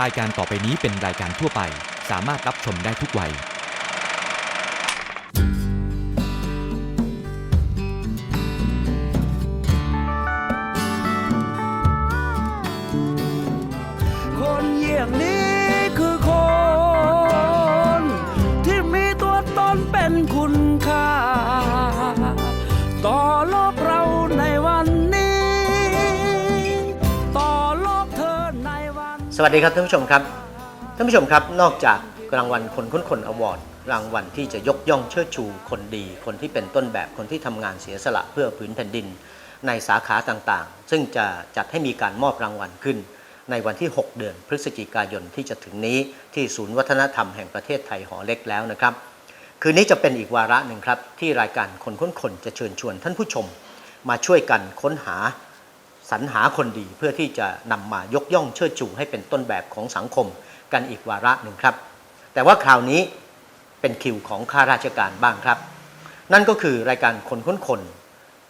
รายการต่อไปนี้เป็นรายการทั่วไป สามารถรับชมได้ทุกวัย คนเยี่ยงนี้ สวัสดีครับท่านผู้ชมครับ ท่านผู้ชมครับนอกจากรางวัลคนค้นคนอวอร์ดรางวัลที่จะยกย่องเชิดชูคนดี คนที่เป็นต้นแบบคนที่ทำงานเสียสละเพื่อพื้นแผ่นดิน ในสาขาต่างๆ ซึ่งจะจัดให้มีการมอบรางวัลขึ้น ในวันที่ 6 เดือนพฤศจิกายนที่จะถึงนี้ที่ศูนย์วัฒนธรรมแห่งประเทศไทยหอเล็กแล้วนะครับ คืนนี้จะเป็นอีกวาระหนึ่งครับที่รายการคนค้นคนจะเชิญชวนท่านผู้ชม มาช่วยกันค้นหา สรรหาคนดีเพื่อที่จะนำมายกย่องเชิดชูให้เป็นต้นแบบของสังคมกันอีกวาระหนึ่งครับ แต่ว่าคราวนี้เป็นคิวของข้าราชการบ้างครับ นั่นก็คือรายการคนค้นคน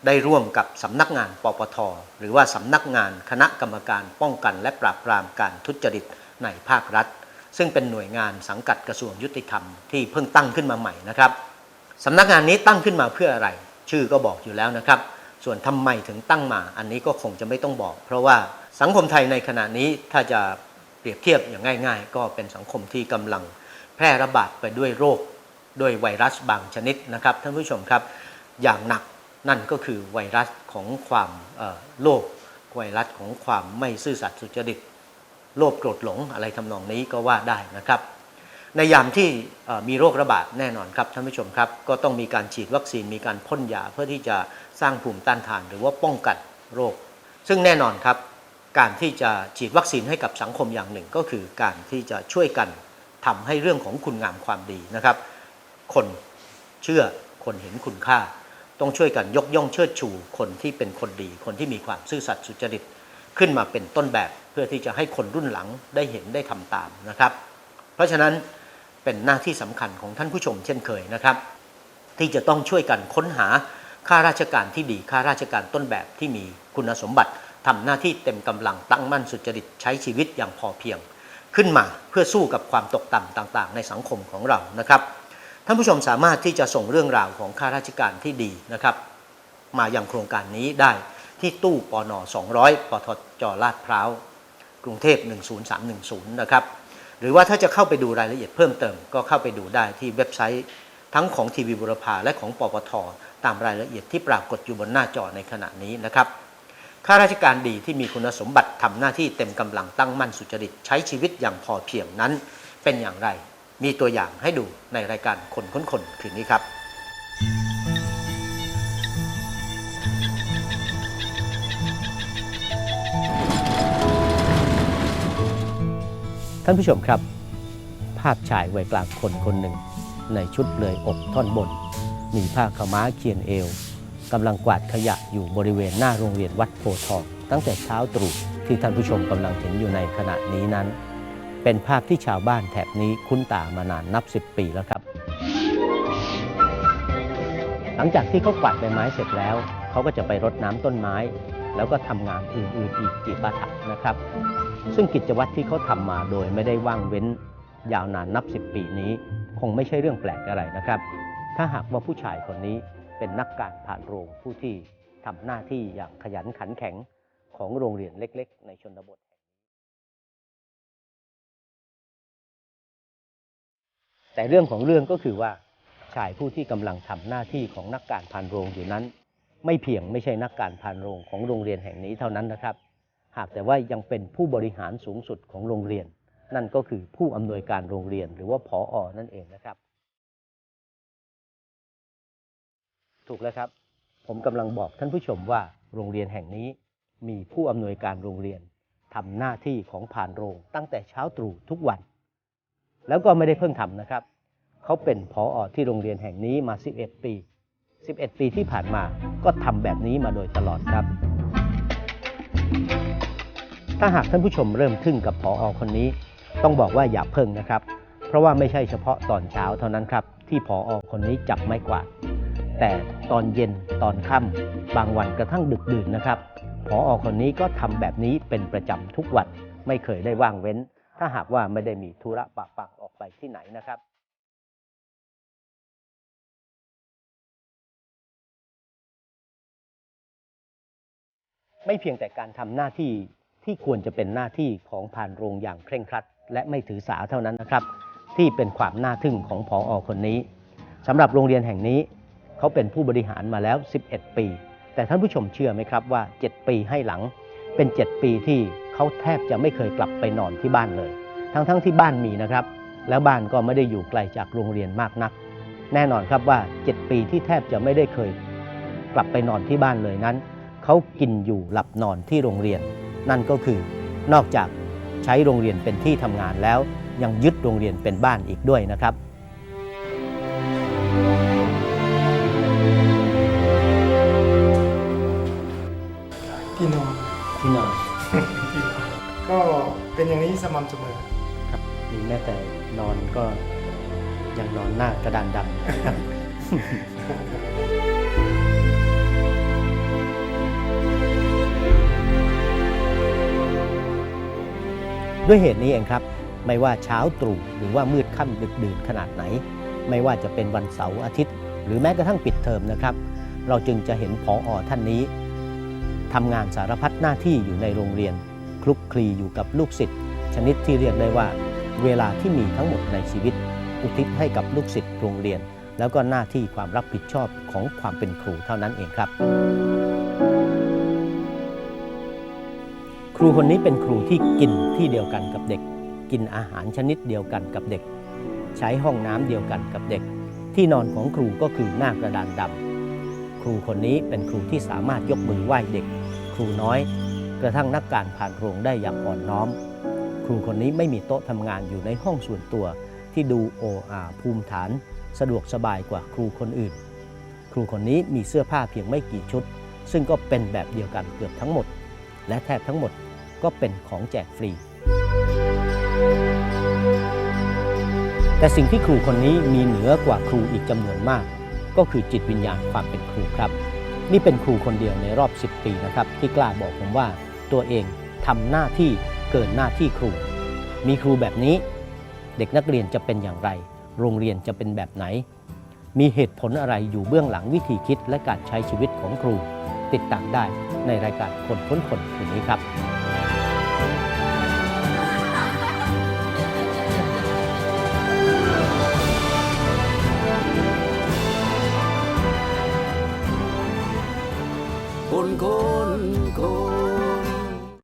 ได้ร่วมกับสำนักงานปปท หรือว่าสำนักงานคณะกรรมการป้องกันและปราบปรามการทุจริตในภาครัฐ ซึ่งเป็นหน่วยงานสังกัดกระทรวงยุติธรรมที่เพิ่งตั้งขึ้นมาใหม่นะครับสำนักงานนี้ตั้งขึ้นมาเพื่ออะไร ชื่อก็บอกอยู่แล้วนะครับ ส่วนทำไมถึงตั้งมา อันนี้ก็คงจะไม่ต้องบอก เพราะว่าสังคมไทยในขณะนี้ถ้าจะเปรียบเทียบอย่างง่าย ๆ ก็เป็นสังคมที่กำลังแพร่ระบาดไปด้วยโรคด้วยไวรัสบางชนิดนะครับท่านผู้ชมครับอย่างหนักนั่นก็คือไวรัสของความโลภไวรัสของความไม่ซื่อสัตย์สุจริต โลภโกรธหลงอะไรทำนองนี้ก็ว่าได้นะครับ ในยามที่มีโรคระบาดแน่นอนครับท่านผู้ชมครับ ก็ต้องมีการฉีดวัคซีนมีการพ่นยาเพื่อที่จะสร้างภูมิต้านทาน หรือว่าป้องกันโรค ซึ่งแน่นอนครับ การที่จะฉีดวัคซีนให้กับสังคมอย่างหนึ่ง ก็คือการที่จะช่วยกันทำให้เรื่องของคุณงามความดีนะครับ คนเชื่อคนเห็นคุณค่า ต้องช่วยกันยกย่องเชิดชู คนที่เป็นคนดี คนที่มีความซื่อสัตย์สุจริตขึ้นมาเป็นต้นแบบ เพื่อที่จะให้คนรุ่นหลังได้เห็นได้ทำตามนะครับ เพราะฉะนั้นเป็นหน้าที่สำคัญของท่านผู้ชมเช่นเคยนะครับ ที่จะต้องช่วยกันค้นหาข้าราชการที่ดีข้าราชการต้นแบบที่มีคุณสมบัติทำหน้าที่เต็มกำลังตั้งมั่นสุจริตใช้ชีวิตอย่างพอเพียง ขึ้นมาเพื่อสู้กับความตกต่ำต่างๆ ในสังคมของเรานะครับท่านผู้ชมสามารถที่จะส่งเรื่องราวของข้าราชการที่ดีนะครับ มายังโครงการนี้ได้ที่ตู้ปอนอ200ปทจลาดพร้าวกรุงเทพ 10310 นะครับ หรือว่าถ้าจะเข้าไปดูรายละเอียดเพิ่มเติม ก็เข้าไปดูได้ที่เว็บไซต์ทั้งของทีวีบุรพาและของปปทตามรายละเอียดที่ปรากฏอยู่บนหน้าจอในขณะนี้นะครับข้าราชการดีที่มีคุณสมบัติทำหน้าที่เต็มกำลังตั้งมั่นสุจริต ใช้ชีวิตอย่างพอเพียงนั้นเป็นอย่างไร มีตัวอย่างให้ดูในรายการคนค้นคนคืนนี้ครับ ท่านผู้ชมครับ ภาพชายวัยกลางคนคนหนึ่ง ในชุดเลยอกท่อนบน มีผ้าขาม้าเคียนเอวกำลังกวาดขยะอยู่บริเวณหน้าโรงเรียนวัดโพทองตั้งแต่เช้าตรู่ที่ท่านผู้ชมกำลังเห็นอยู่ในขณะนี้นั้น เป็นภาพที่ชาวบ้านแถบนี้คุ้นตามานานนับ 10 ปีแล้วครับ หลังจากที่เขากวาดใบไม้เสร็จแล้ว เขาก็จะไปรดน้ำต้นไม้ แล้วก็ทำงานอื่นๆอีกจิปาถะนะครับ ซึ่งกิจวัตรที่เขาทำมาโดยไม่ได้ว่างเว้นยาวนานนับ 10 ปีนี้ คงไม่ใช่เรื่องแปลกอะไรนะครับ ถ้าหากว่าผู้ชายคนนี้เป็นนักการผ่านโรงผู้ที่ทำหน้าที่อย่างขยันขันแข็งของโรงเรียนเล็ก ๆ ในชนบท แต่เรื่องของเรื่องก็คือว่าชายผู้ที่กำลังทำหน้าที่ของนักการพานโรงอยู่นั้น ไม่เพียงไม่ใช่นักการพานโรงของโรงเรียนแห่งนี้เท่านั้นนะครับ หากแต่ว่ายังเป็นผู้บริหารสูงสุดของโรงเรียน นั่นก็คือผู้อำนวยการโรงเรียนหรือว่าผออนั่นเองนะครับ ถูกแล้วครับ ผมกำลังบอกท่านผู้ชมว่าโรงเรียนแห่งนี้มีผู้อำนวยการโรงเรียนทำหน้าที่ของผ่านโรงตั้งแต่เช้าตรู่ทุกวัน แล้วก็ไม่ได้เพิ่งทำนะครับ เขาเป็นผออที่โรงเรียนแห่งนี้มา 11 ปี 11 ปีที่ผ่านมาก็ทำแบบนี้มาโดยตลอดครับ ถ้าหากท่านผู้ชมเริ่มทึ่งกับผออคนนี้ ต้องบอกว่าอย่าเพิ่งนะครับ เพราะว่าไม่ใช่เฉพาะตอนเช้าเท่านั้นครับ ที่ผออคนนี้จับไม้กวาดแต่ตอนเย็นตอนค่ำบางวันกระทั่งดึกดื่นนะครับผออคนนี้ก็ทำแบบนี้เป็นประจำทุกวันไม่เคยได้ว่างเว้น ถ้าหากว่าไม่ได้มีธุระปะปังออกไปที่ไหนนะครับไม่เพียงแต่การทำหน้าที่ ที่ควรจะเป็นหน้าที่ของผ่านโรงอย่างเคร่งครัด และไม่ถือสาเท่านั้นนะครับ ที่เป็นความน่าทึ่งของผออคนนี้สำหรับโรงเรียนแห่งนี้เขาเป็นผู้บริหารมาแล้ว 11 ปี แต่ท่านผู้ชมเชื่อไหมครับว่า 7 ปีให้หลังเป็น 7 ปีที่เขาแทบจะไม่เคยกลับไปนอนที่บ้านเลย ทั้งๆทที่บ้านมีนะครับ แล้วบ้านก็ไม่ได้อยู่ไกลจากโรงเรียนมากนัก แน่นอนครับว่า 7 ปีที่แทบจะไม่ได้เคย กลับไปนอนที่บ้านเลยนั้นเขากินอยู่หลับนอนที่โรงเรียน นั่นก็คือนอกจากใช้โรงเรียนเป็นที่ทำงานแล้ว ยังยึดโรงเรียนเป็นบ้านอีกด้วยนะครับที่นอนที่นอนก็เป็นอย่างนี้สม่ำเสมอครับมีแม้แต่นอนก็ยังนอนหน้ากระดานดำ ด้วยเหตุนี้เองครับ ไม่ว่าเช้าตรู่หรือว่ามืดค่ำดึกดื่นขนาดไหน ไม่ว่าจะเป็นวันเสาร์อาทิตย์ หรือแม้กระทั่งปิดเทอมนะครับ เราจึงจะเห็นผออท่านนี้ทำงานสารพัดหน้าที่อยู่ในโรงเรียน คลุกคลีอยู่กับลูกศิษย์ ชนิดที่เรียกได้ว่า เวลาที่มีทั้งหมดในชีวิต อุทิศให้กับลูกศิษย์โรงเรียน แล้วก็หน้าที่ความรับผิดชอบของความเป็นครูเท่านั้นเองครับ ครูคนนี้เป็นครูที่กินที่เดียวกันกับเด็ก กินอาหารชนิดเดียวกันกับเด็ก ใช้ห้องน้ำเดียวกันกับเด็ก ที่นอนของครูก็คือหน้ากระดานดำครูคนนี้เป็นครูที่สามารถยกมือไหว้เด็ก ครูน้อย กระทั่งนักการผ่านโรงได้อย่างอ่อนน้อม ครูคนนี้ไม่มีโต๊ะทำงานอยู่ในห้องส่วนตัว ที่ดูโออาภูมิฐาน สะดวกสบายกว่าครูคนอื่น ครูคนนี้มีเสื้อผ้าเพียงไม่กี่ชุด ซึ่งก็เป็นแบบเดียวกันเกือบทั้งหมด และแทบทั้งหมด ก็เป็นของแจกฟรี แต่สิ่งที่ครูคนนี้มีเหนือกว่าครูอีกจำนวนมาก ก็คือจิตวิญญาณความเป็นครูครับ นี่เป็นครูคนเดียวในรอบ 10 ปีนะครับ ที่กล้าบอกผมว่าตัวเองทำหน้าที่เกินหน้าที่ครู มีครูแบบนี้ เด็กนักเรียนจะเป็นอย่างไร โรงเรียนจะเป็นแบบไหน มีเหตุผลอะไรอยู่เบื้องหลังวิธีคิดและการใช้ชีวิตของครู ติดตามได้ในรายการคนค้นคนคืนนี้ครับ คุณคุณ